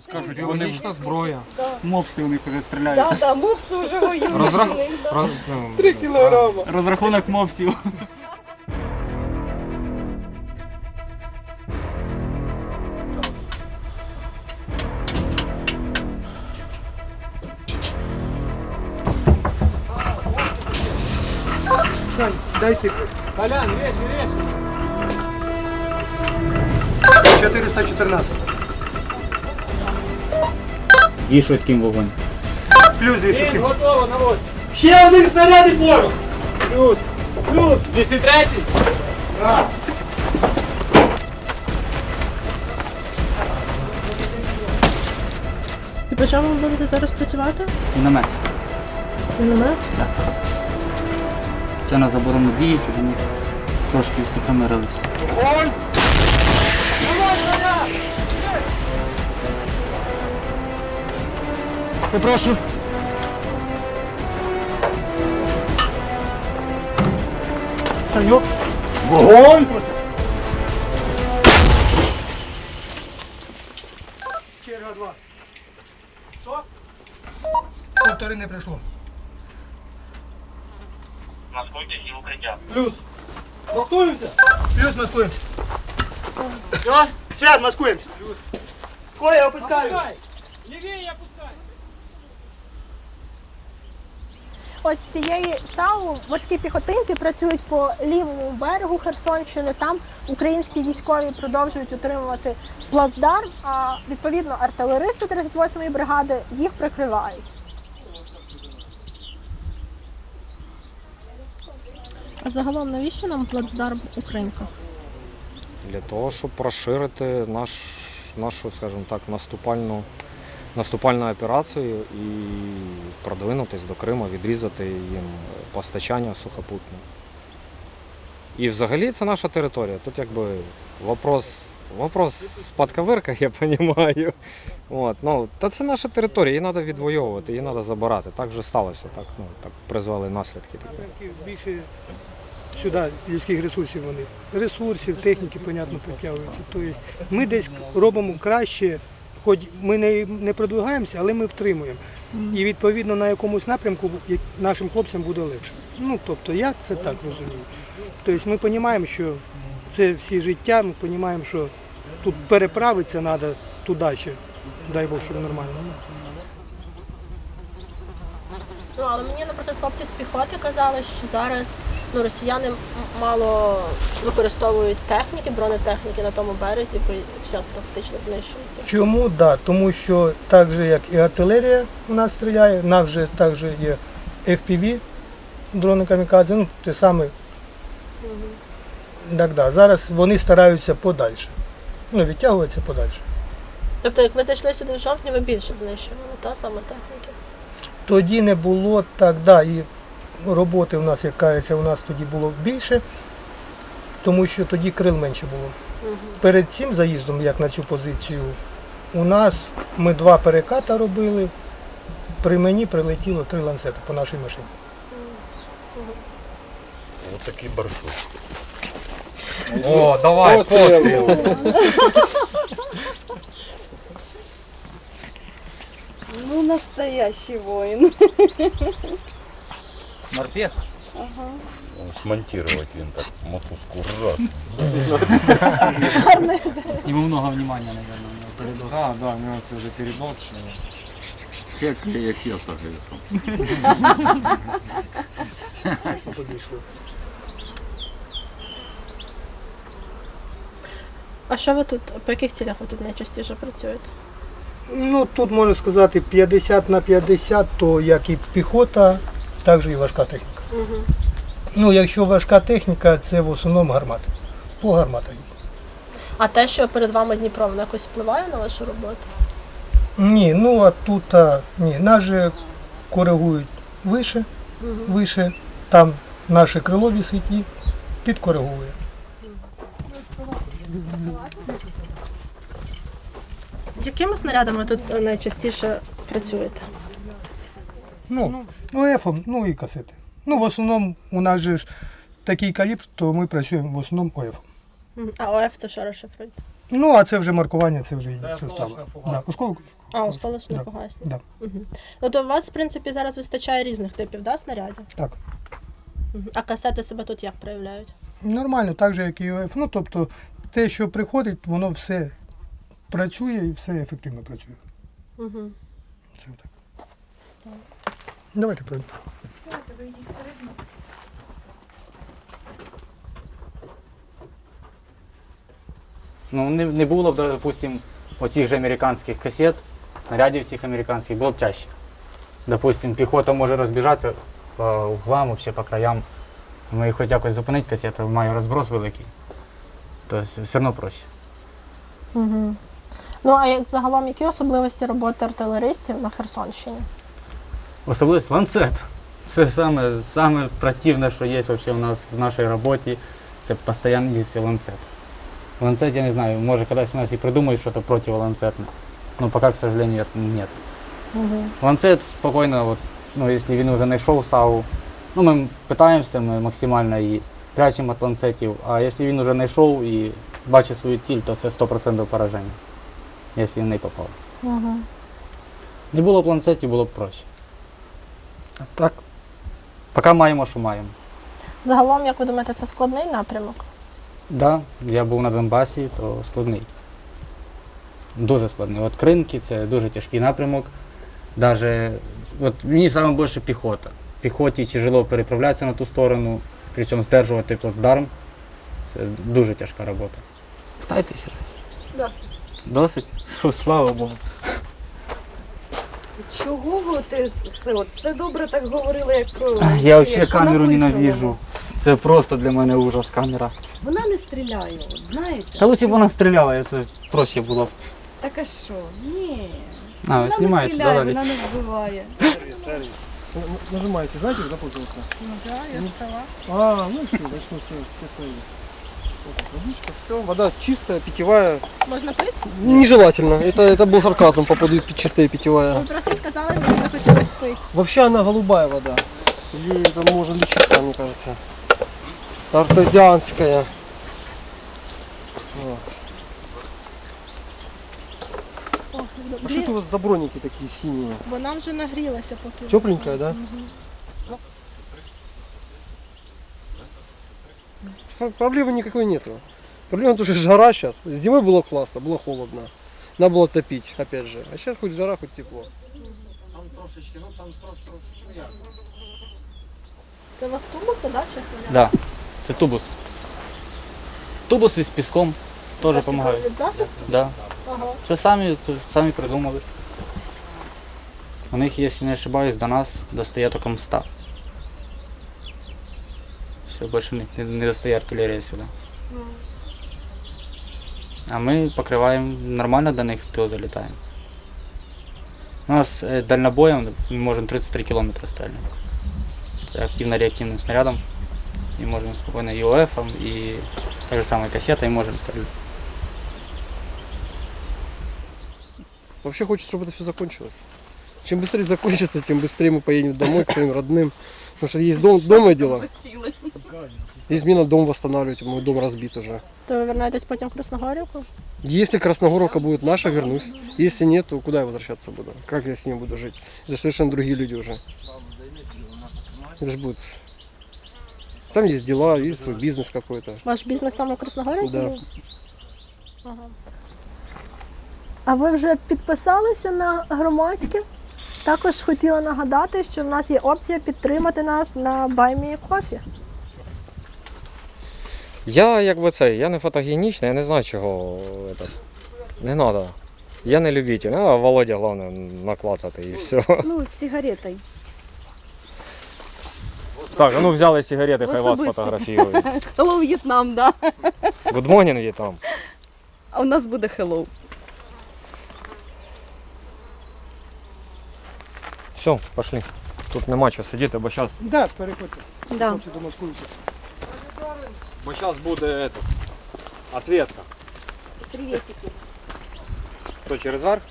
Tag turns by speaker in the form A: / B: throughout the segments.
A: Скажуть, вони
B: Біологічна зброя.
C: Мопси у них вже стріляють.
D: Да, да, мопси вже воюють.
B: Розрах...
D: в
B: роз- ну,
D: Три кілограма.
C: Розрахунок мопсів.
E: Дайте
B: Колян, режь, режь.
E: 414.
C: І швидким вогонь.
E: Плюс дві шибки.
B: готово, наводь.
E: Ще один снаряд і порох.
B: Плюс.
E: Плюс.
B: 203.
D: І по чому ви будете зараз працювати?
C: Міномет.
D: Міномет?
C: Це на заборону дії, щоб вони трошки стихомирилися.
E: Попрошу. Саньок. Вогонь! Черга два. Що? Повтори не прийшло.
F: Маскуйтесь і в укриття.
E: Плюс. Маскуємося? Плюс маскуємося. Все? Свят, маскуємося. Плюс. Коля, опускаю.
D: Ось цієї САУ морські піхотинці працюють по лівому берегу Херсонщини. Там українські військові продовжують утримувати плацдарм, а відповідно артилеристи 38-ї бригади їх прикривають. А загалом навіщо нам плацдарм Українка?
B: Для того, щоб розширити наш, нашу, скажімо так, наступальну, наступальну операцію і продвинутись до Криму, відрізати їм постачання сухопутне. І взагалі це наша територія. Тут якби вопрос, вопрос спадковирка, я розумію. От, ну, та це наша територія, її треба відвоювати, її треба забирати. Так вже сталося, так, ну, так призвели наслідки такі.
E: Більше сюди людських ресурсів вони. Ресурсів, техніки, понятно, підтягуються. Тобто ми десь робимо краще, хоч ми не, не продвигаємося, але ми втримуємо. І відповідно на якомусь напрямку нашим хлопцям буде легше. Ну, тобто я це так розумію. Тобто ми розуміємо, що це всі життя, ми розуміємо, що тут переправитися треба туди ще. Дай Бог, щоб нормально. Ну,
D: але мені, наприклад, хлопці з піхоти казали, що зараз ну, росіяни мало використовують техніки, бронетехніки на тому березі, бо вся практично знищується.
E: Чому? Да, тому що так же, як і артилерія у нас стріляє, у нас же також є FPV, дрони камікадзе, ну те саме. Так, да. Зараз вони стараються подальше. Ну, відтягуються подальше.
D: Тобто, як ви зайшли сюди в жовтні, ви більше знищували, та саме техніки.
E: Тоді не було так, да, і роботи у нас, як кажеться, у нас тоді було більше, тому що тоді крил менше було. Перед цим заїздом, як на цю позицію, у нас ми два переката робили. При мені прилетіло три ланцети по нашій машині.
A: Ось такий баршут.
B: О, давай, постріл.
G: Ну, настоящий воин.
C: Морпех?
A: Смонтувати він так мотузку раз.
C: Йому много внимания, наверное, у него передоз.
B: Да, да, у нього це вже передоз.
A: Як, як я.
E: Побійшло.
D: А що ви тут, по яких цілях ви тут найчастіше працюєте?
E: Ну, тут можна сказати 50 на 50, то як і піхота, так і важка техніка. Ну, якщо важка техніка, це в основному гармати. По гарматах.
D: А те, що перед вами Дніпро, воно якось впливає на вашу роботу?
E: Ні, ну а тут а, ні, нас же коригують вище, вище, там наше крило висить і підкоригує.
D: Якими снарядами тут е, найчастіше працюєте?
E: Ну, ну ефом, ну і касети. Ну, в основному у нас же ж такий калібр, то ми працюємо в основному ОФ.
D: А ОФ це що розшифрують?
E: Ну, а це вже маркування, це вже
B: Це
E: інша справа. Да, осколок.
D: А, осколочно
E: Да.
D: фугасні.
E: Да.
D: Угу. Тобто у вас, в принципі, зараз вистачає різних типів да, снарядів?
E: Так.
D: А касети себе тут як проявляють?
E: Нормально, так же, як і ОФ. Ну, тобто, те, що приходить, воно все працює і все ефективно працює.
D: Угу.
E: Це так. Давайте пройдемо.
H: Ну, не, не було б, допустим, оцих же американських касет, снарядів цих американських, було б тяжче. Допустим, піхота може розбіжатися по углам, вообще, по краям. Ми хоч якось зупинити касету, має розброс великий. Тобто все одно проще.
D: Угу. Ну, а як загалом, які особливості роботи артилеристів на Херсонщині?
H: Особливо ланцет. Це саме, саме противне, що є вообще у нас в нашій роботі, це постійно є ланцет. Ланцет, я не знаю, може колись у нас і придумають щось противоланцетне. Но пока, к сожалению, нет.
D: Угу.
H: Ланцет спокійно, от, ну, якщо він вже знайшов САУ, ну, ми питаємося ми максимально і прячемо від ланцетів, а якщо він вже знайшов і бачить свою ціль, то це 100% пораження, якщо він не попав.
D: Угу.
H: Не було б ланцетів, було б проще. А так, поки маємо, що маємо.
D: Загалом, як ви думаєте, це складний напрямок?
H: Да, я був на Донбасі, то складний. Дуже складний. От кринки це дуже тяжкий напрямок. Даже, от мені саме більше піхота. Піхоті тяжело переправлятися на ту сторону, причому здержувати плацдарм. Це дуже тяжка робота. Питайте ще раз.
D: Досить.
H: Досить? Слава Богу.
G: Чого ви ти це от все добре так говорили, як е,
H: Я взагалі камеру
G: написаному.
H: ненавижу. Це просто для мене ужас камера.
G: Вона не стріляє, от, знаєте?
H: Та лучше б вона стріляла, це проще було б.
G: Так а що? Ні.
H: А,
G: вона не
H: знімаєте,
G: стріляє,
H: далі.
G: вона не вбиває.
E: Нажимаете, знаете, пользоваться?
D: Ну так, я з села.
E: А, ну все, начну все, все свои.
I: Водичка, все, вода чистая, питьевая.
D: Можна пити?
I: Нежелательно. Это, это был сарказм по поводу пи- чистая питьевая.
D: Ви просто сказали, мені захотілося пити.
I: Вообще она голубая вода. Ей это можно лечиться, мне кажется. Артезианская. Вот.
D: О,
I: А что это у вас за броники такие синие?
D: Вона вже нагрілася поки.
I: Тепленькая, да? Ф- Проблемы никакой нету. Проблема в том, что жара сейчас. Зимой было классно, было холодно. Надо было топить, опять же. А сейчас хоть жара, хоть тепло.
D: Це у вас тубуси, да, чи снаряди?
H: Да, це тубус. Тубус із піском теж
D: Теж
H: допомагає.
D: типу Від захисту?
H: Да.
D: Ага.
H: Це самі, то самі придумали. У них, якщо не ошибаюсь, до нас достає тільки мста. Все, більше не, не достає артилерія сюди. А ми покриваємо нормально до них, в тил залітаємо. У нас е, дальнобоєм ми можемо 33 кілометри стріляти. Це активно-реактивним снарядом. І можемо спокійно і ОФ, і так же саме касетою можемо стріляти.
I: Вообще хочется, чтобы это все закончилось. Чем быстрее закончится, тем быстрее мы поедем домой к своим родным. Потому что есть дом, дома дела. Мне надо дом восстанавливать, мой дом разбит уже.
D: То ви вернетесь потім в Красногорівку?
I: Если Красногоровка будет наша, вернусь. Если нет, то куда я возвращаться буду? Как я с ней буду жить? Это совершенно другие люди уже. Это же будет... Там есть дела, есть свой бизнес какой-то.
D: Ваш бізнес саме в Красногорівці?
I: Да.
D: був? Ага. А ви вже підписалися на громадське? Також хотіла нагадати, що в нас є опція підтримати нас на Баймі Кофі.
B: Я якби цей, я не фотогенічний, я не знаю чого. Это, не треба. Я не любитель. А Володя, головне, наклацати і все.
G: Ну, з сигаретой.
B: Так, а ну взяли сигарети, хай вас
G: Особисто.
B: фотографірують.
G: Hello, В'єтнам, да.
B: Good morning, В'єтнам.
G: А у нас буде hello.
B: Все, пошли. Тут нема чого сидіти, бо зараз
E: Да, переходьте.
G: Да.
E: Хлопці домаскуються.
B: Бо зараз буде этот, ответка.
G: Приветики.
B: Що, через верх?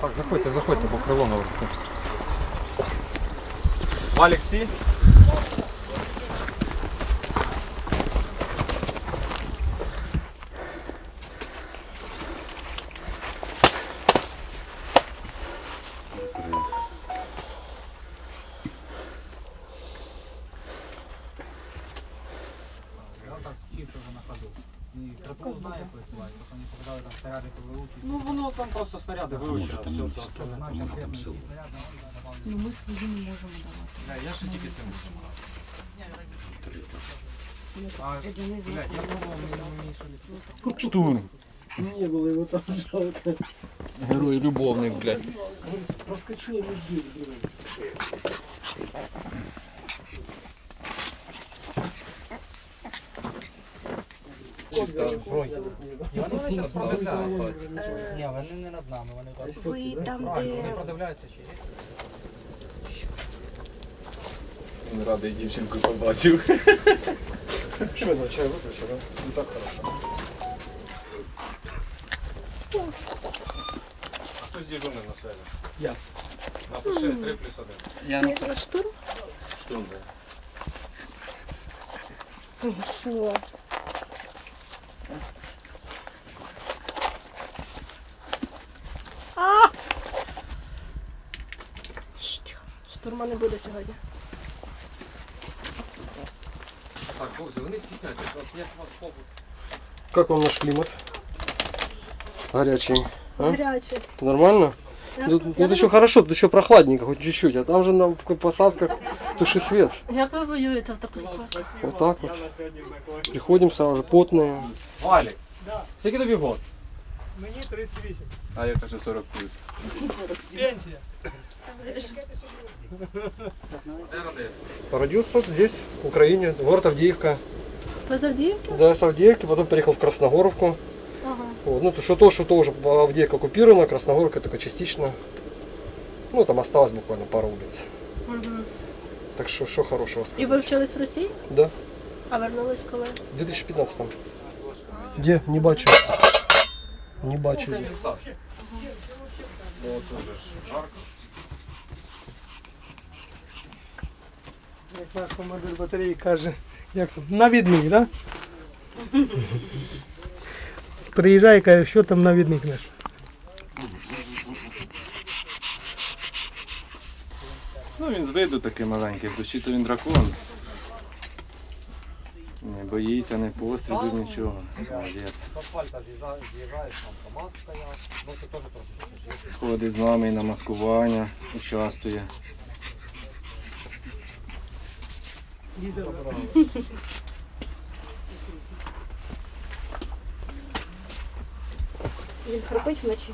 B: Так, заходьте, заходьте, бо крило. Валік всі? Ну воно там просто снаряди
A: там
B: все,
A: там там силу.
J: Ну ми свої не можемо давати.
B: Я ще тільки цим
A: Штурм.
I: Не было его там жалко.
A: Герой любовник, блядь.
H: Ні, вони не над нами, вони так.
G: Ви там,
B: Вони
G: де
B: продивляються чи є?
A: Він радий дівчинку побачив.
I: Что это, чай выключил, да? Не так хорошо.
B: А хто з дежурним на связі?
I: Я.
B: Напиши 3 плюс 1.
I: Я
D: На штурм?
A: Що це?
D: Що? Штурма не буде сьогодні.
B: Так, хлопці, вони стісняються. От я ж вас попу.
I: Как вам наш климат? Горячий. А?
D: Гаряче.
I: Нормально?
D: Я-
I: Тут,
D: я
I: тут еще хорошо, тут еще прохладненько, хоть чуть-чуть, а там же на, в посадках туши свет.
D: Як ви воюєте в таку спеку?
I: Вот так вот. Приходим сразу же потные.
B: Валік, скільки тобі год?
E: Мені 38.
A: А я кажу 40 плюс.
E: Пенсія.
B: Де родився?
I: Родился здесь, в Украине, город Авдеевка.
D: Ви з Авдіївки?
I: Да, с Авдеевки, потом переехал в Красногоровку.
D: Ага.
I: Вот, ну, то, что то, что тоже Авдеевка оккупирована, Красногоровка только частично. Ну, там осталось буквально пару улиц.
D: Угу.
I: Так что, что хорошего
D: І
I: сказать?
D: ви вчились в Росії?
I: Да,
D: А вернулись коли?
I: в 2015 Где? Не бачу. Не бачу.
B: Бо тут же ж жарко.
E: Як наш командир батареї каже, як там, навідник, да? Приїжджає і каже, що там навідник наш.
A: Ну він з виду такий маленький, в душі то він дракон. Не боїться, не пострілів, нічого. Молодець. Ходить з нами і на маскування, участвує.
G: Він храпить вночі.